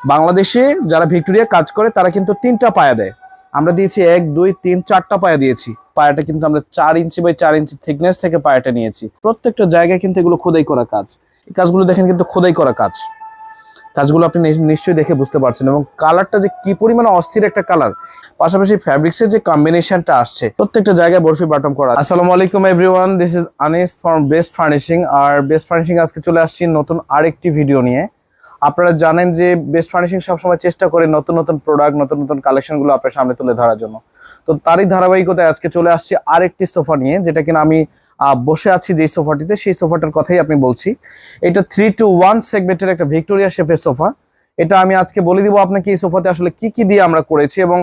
বাংলাদেশে যারা ভিক্টোরিয়া কাজ করে, তারা কিন্তু তিনটা পায়া দেয়। আমরা দিয়েছি এক, দুই, তিন, চারটা পায়া দিয়েছি। পায়াটা কিন্তু আমরা চার ইঞ্চি বাই চার ইঞ্চি থিকনেস থেকে পায়াটা নিয়েছি। প্রত্যেকটা জায়গায় কিন্তু এগুলো খোদাই করা কাজ। এই কাজগুলো দেখেন কিন্তু খোদাই করা কাজ। কাজগুলো আপনি নিশ্চয়ই দেখে বুঝতে পারছেন এবং কালারটা যে কি পরিমাণে অস্থির একটা কালার। পাশাপাশি ফ্যাব্রিক্সের যে কম্বিনেশনটা আসছে, প্রত্যেকটা জায়গায় বরফি বাটম করা। আসসালামু আলাইকুম everyone this is Anis from Best Furnishing R best furnishing আজকে চলে আসছি নতুন আরেকটি ভিডিও নিয়ে। আপনারা জানেন যে বেস্ট ফার্নিশিং সবসময় চেষ্টা করে নতুন নতুন প্রোডাক্ট নতুন নতুন কালেকশনগুলো আপনার সামনে তুলে ধরার জন্য। তো তারই ধারাবাহিকতায় আজকে চলে আসছি আরেকটি সোফা নিয়ে, যেটা কিনা আমি বসে আছি যে সোফাটিতে সেই সোফাটার কথাই আপনি বলছি। এটা থ্রি টু ওয়ান সেগমেন্টের একটা ভিক্টোরিয়া শেফের সোফা এটা আমি আজকে বলে দিব আপনাকে এই সোফাতে আসলে কি কি দিয়ে আমরা করেছি এবং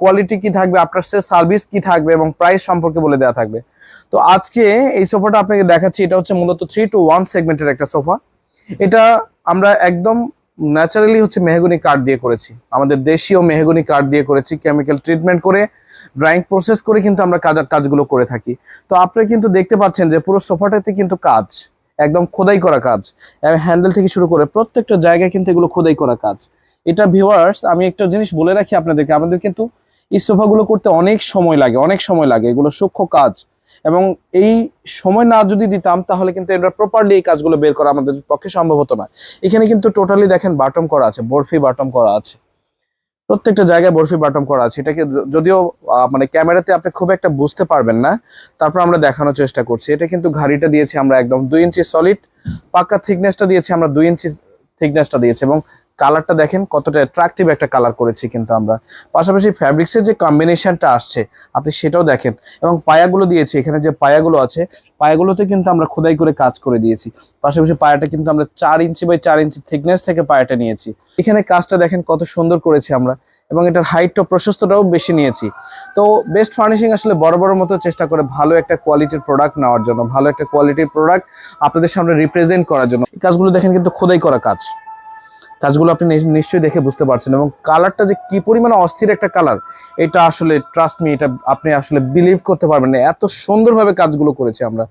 কোয়ালিটি কি থাকবে, আপনার সে সার্ভিস কি থাকবে এবং প্রাইস সম্পর্কে বলে দেওয়া থাকবে। তো আজকে এই সোফাটা আপনাকে দেখাচ্ছি, এটা হচ্ছে মূলত থ্রি টু ওয়ান সেগমেন্টের একটা সোফা এটা আমরা একদম ন্যাচারালি হচ্ছে মেহগুনি কাঠ দিয়ে করেছি। আমাদের দেশীয় মেহগুনি কাঠ দিয়ে করেছি কেমিক্যাল ট্রিটমেন্ট করে ড্রাইং প্রসেস করে কিন্তু আমরা কাজ, কাজগুলো করে থাকি। তো আপনারা কিন্তু দেখতে পাচ্ছেন যে পুরো সোফাটাতে কিন্তু কাজ, একদম খোদাই করা কাজ। হ্যান্ডেল থেকে শুরু করে প্রত্যেকটা জায়গায় কিন্তু এগুলো খোদাই করা কাজ। এটা ভিউয়ার্স আমি একটা জিনিস বলে রাখি আপনাদেরকে, আমাদের কিন্তু এই সোফাগুলো করতে অনেক সময় লাগে, অনেক সময় লাগে। এগুলো সূক্ষ্ম কাজ এবং এই সময় না যদি দিতাম, তাহলে কিন্তু আমরা প্রপারলি এই কাজগুলো বের করা আমাদের পক্ষে সম্ভব হতো না। এখানে কিন্তু টোটালি দেখেন বাটম করা আছে, বরফি বাটম করা আছে। প্রত্যেকটা জায়গায় বরফি বাটম করা আছে। এটাকে যদিও মানে ক্যামেরাতে আপনি খুব একটা বুঝতে পারবেন না, তারপর আমরা দেখানোর চেষ্টা করছি। এটা কিন্তু ঘাড়িটা দিয়েছি আমরা একদম দুই ইঞ্চি সলিড পাক্কা থিকনেসটা দিয়েছি আমরা দুই ইঞ্চি থিকনেসটা দিয়েছি এবং কালারটা দেখেন, কতটা অ্যাট্রাকটিভ একটা কালার করেছি কিন্তু আমরা। পাশাপাশি ফ্যাব্রিক্সের যে কম্বিনেশনটা আসছে, আপনি সেটাও দেখেন। এবং পায়াগুলো দিয়েছি, এখানে যে পায়াগুলো আছে, পায়াগুলোতে কিন্তু আমরা খোদাই করে কাজ করে দিয়েছি। পাশাপাশি পায়াটা কিন্তু আমরা চার ইঞ্চি বাই চার ইঞ্চি থিকনেস থেকে পায়াটা নিয়েছি। এখানে কাজটা দেখেন কত সুন্দর করেছি আমরা, এবং এটার হাইটটা প্রশস্তটাও বেশি নিয়েছি। তো বেস্ট ফার্নিশিং আসলে বড় বড় মতো চেষ্টা করে ভালো একটা কোয়ালিটির প্রোডাক্ট নেওয়ার জন্য, ভালো একটা কোয়ালিটির প্রোডাক্ট আপনাদের সামনে রিপ্রেজেন্ট করার জন্য। কাজগুলো দেখেন কিন্তু খোদাই করা কাজ। কাজগুলো আপনি নিশ্চয়ই দেখে বুঝতে পারছেন এবং কালারটা যে কি পরিমাণে অস্থির একটা কালার, এটা আসলে ট্রাস্ট মি এটা আপনি আসলে বিলিভ করতে পারবেন না। এত সুন্দরভাবে কাজগুলো করেছি আমরা।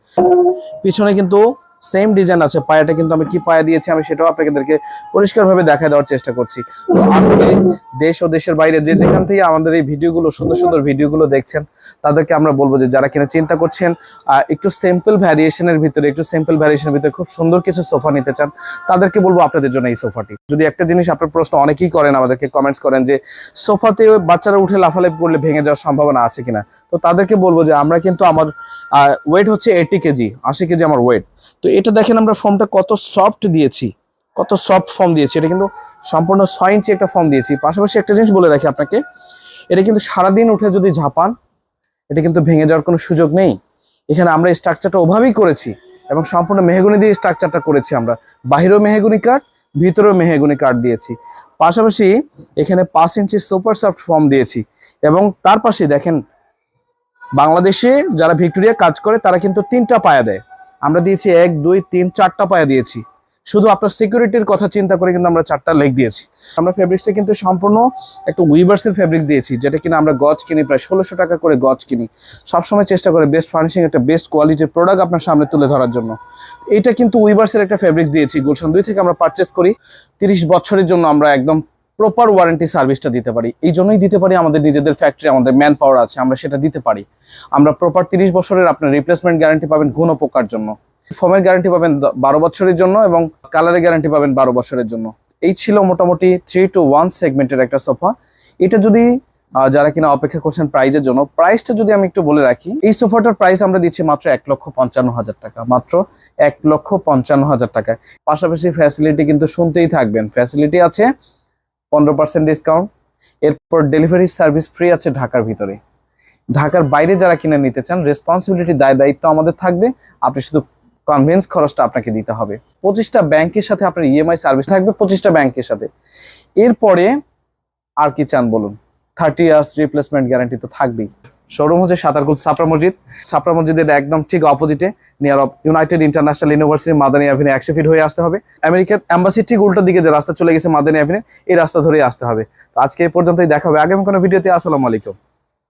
পিছনে কিন্তু সেম ডিজাইন আছে, পায়াটা কিন্তু আমি কি পায়া দিয়েছি আমি সেটাও আপনাদেরকে পরিষ্কারভাবে দেখা দেওয়ার চেষ্টা করছি। তো আজকে দেশ ও দেশের বাইরে যে যেখান থেকে আমাদের এই ভিডিওগুলো, সুন্দর সুন্দর ভিডিওগুলো দেখছেন, তাদেরকে আমরা বলব যে যারা কিনা চিন্তা করছেন একটু সিম্পল ভ্যারিয়েশনের ভিতরে, একটু সিম্পল ভ্যারিয়েশনের ভিতরে খুব সুন্দর কিছু সোফা নিতে চান, তাদেরকে বলব আপনাদের জন্য এই সোফাটি। যদি একটা জিনিস আপনার প্রশ্ন, অনেকেই করেন, আমাদেরকে কমেন্টস করেন যে, সোফাতে বাচ্চারা উঠে লাফালাফি করলে ভেঙে যাওয়ার সম্ভাবনা আছে কিনা? তো তাদেরকে বলব যে, আমরা কিন্তু আমার ওয়েট হচ্ছে এইটি কেজি, আশি কেজি আমার ওয়েট তো এটা দেখেন আমরা ফর্মটা কত সফট দিয়েছি, কত সফট ফর্ম দিয়েছি। এটা কিন্তু সম্পূর্ণ ছয় ইঞ্চি একটা ফর্ম দিয়েছি। পাশাপাশি একটা জিনিস বলে রাখি আপনাকে, এটা কিন্তু সারাদিন উঠে যদি ঝাপান, এটা কিন্তু ভেঙে যাওয়ার কোনো সুযোগ নেই। এখানে আমরা স্ট্রাকচারটা ওভাবেই করেছি এবং সম্পূর্ণ মেহগুনি দিয়ে স্ট্রাকচারটা করেছি আমরা। বাহিরেও মেহগুনি কাঠ ভিতরেও মেহগুনি কাঠ দিয়েছি। পাশাপাশি এখানে পাঁচ ইঞ্চি সুপার সফট ফর্ম দিয়েছি এবং তার পাশে দেখেন, বাংলাদেশে যারা ভিক্টোরিয়া কাজ করে, তারা কিন্তু তিনটা পায়া দেয়। আমরা দিয়েছি এক, দুই, তিন, চারটা পায়া দিয়েছি। শুধু আপনার সিকিউরিটির কথা চিন্তা করে কিন্তু আমরা চারটা লেগ দিয়েছি। আমরা ফেব্রিক্সটা কিন্তু সম্পূর্ণ একটা উইভার্সের ফেব্রিক্স দিয়েছি, যেটা কিনা আমরা গজ কিনি, প্রায় ষোলোশো টাকা করে গজ কিনি। সবসময় চেষ্টা করে বেস্ট ফার্নিশিং একটা বেস্ট কোয়ালিটির প্রোডাক্ট আপনার সামনে তুলে ধরার জন্য। এটা কিন্তু উইভার্সের একটা ফেব্রিক্স দিয়েছি। গুলশান দুই থেকে আমরা পারচেস করি। তিরিশ বছরের জন্য আমরা একদম প্রপার ওয়ারেন্টি সার্ভিসটা দিতে পারি। এই জন্যই দিতে পারি আমাদের নিজেদের ফ্যাক্টরি আমাদের ম্যান পাওয়ার আছে, আমরা সেটা দিতে পারি। আমরা প্রপার তিরিশ বছরের আপনার রিপ্লেসমেন্ট গ্যারান্টি পাবেন গুণ পোকার জন্য। ফর্মের গ্যারান্টি পাবেন বারো বছরের জন্য এবং কালারের গ্যারান্টি পাবেন বারো বছরের জন্য। এই ছিল মোটামুটি থ্রি টু ওয়ান সেগমেন্টের একটা সোফা এটা যদি যারা কিনা অপেক্ষা করছেন প্রাইজের জন্য প্রাইসটা যদি আমি একটু বলে রাখি, এই সোফাটার প্রাইস আমরা দিচ্ছি মাত্র এক লক্ষ পঞ্চান্ন হাজার টাকা। মাত্র এক লক্ষ পঞ্চান্ন হাজার টাকায়। পাশাপাশি ফ্যাসিলিটি কিন্তু শুনতেই থাকবেন। ফ্যাসিলিটি আছে পনেরো পার্সেন্ট ডিসকাউন্ট এরপর ডেলিভারি সার্ভিস ফ্রি আছে ঢাকার ভিতরে। ঢাকার বাইরে যারা কিনে নিতে চান রেসপন্সিবিলিটি দায় দায়িত্ব আমাদের থাকবে। আপনি শুধু কনভেন্স খরচটা আপনাকে দিতে হবে। পঁচিশটা ব্যাংকের সাথে আপনার ইএমআই সার্ভিস থাকবে পঁচিশটা ব্যাংকের সাথে। এরপরে আর কি চান বলুন? থার্টি ইয়ার্স রিপ্লেসমেন্ট গ্যারান্টি তো থাকবেই। শোরুম হচ্ছে সাতারকুল সাপরা মসজিদ। সাপরা মসজিদের একদম ঠিক অপোজিটে near of United International University Madani avenue একশো ফিট হয়ে আসতে হবে। আমেরিকার অ্যাম্বাসির ঠিক উল্টো দিকে যে রাস্তা চলে গেছে মাদানী অ্যাভিনে এই রাস্তা ধরেই আসতে হবে। তো আজকে এই পর্যন্তই, দেখা হবে। আগামী কোনো ভিডিওতে আসসালামু আলাইকুম।